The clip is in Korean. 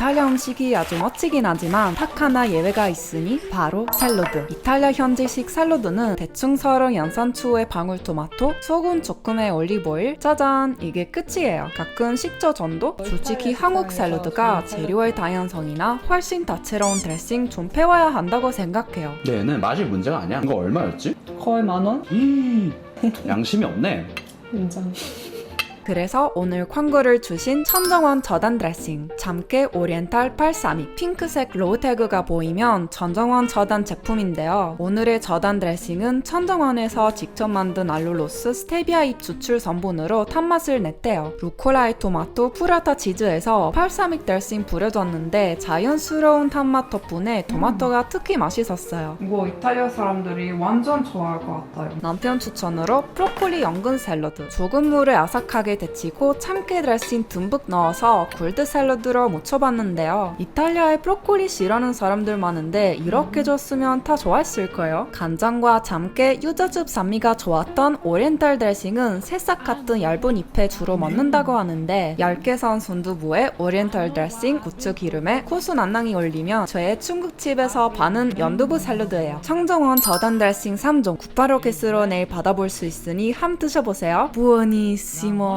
이탈리아 음식이 아주 멋지긴 하지만 딱 하나 예외가 있으니 바로 샐러드. 이탈리아 현지식 샐러드는 대충 썰은 연산추에 방울토마토, 소금 조금의 올리브오일, 짜잔 이게 끝이에요. 가끔 식초 전도? 솔직히 한국 샐러드가 재료의 다양성이나 훨씬 다채로운 드레싱 좀 배워야 한다고 생각해요. 근데 얘는 맛이 문제가 아니야. 이거 얼마였지? 거의 만 원? 음, 양심이 없네. 인정. 그래서 오늘 광고를 주신 천정원 저단 드레싱 잠깨 오리엔탈 832 핑크색 로우 태그가 보이면 천정원 저단 제품인데요. 오늘의 저단 드레싱은 천정원에서 직접 만든 알룰로스 스테비아 잎 추출 성분으로 탄맛을 냈대요. 루콜라이 토마토 프라타 치즈에서 832 드레싱 뿌려줬는데 자연스러운 탄맛 덕분에 토마토가 특히 맛있었어요. 이거 이탈리아 사람들이 완전 좋아할 것 같아요. 남편 추천으로 브로콜리 연근 샐러드. 조금 물에 아삭하게 데치고 참깨 드레싱 듬뿍 넣어서 굴드 샐러드로 무쳐봤는데요. 이탈리아에 브로콜리 싫어하는 사람들 많은데 이렇게 줬으면 다 좋아했을 거예요. 간장과 참깨, 유자즙 산미가 좋았던 오리엔탈 드레싱은 새싹 같은 얇은 잎에 주로 먹는다고 하는데 얇게 선 순두부에 오리엔탈 드레싱, 고추 기름에 고수 난낭이 올리면 저의 중국집에서 파는 연두부 샐러드예요. 청정원 저단 드레싱 3종 985개수로 내일 받아볼 수 있으니 함 드셔보세요. 부어니시모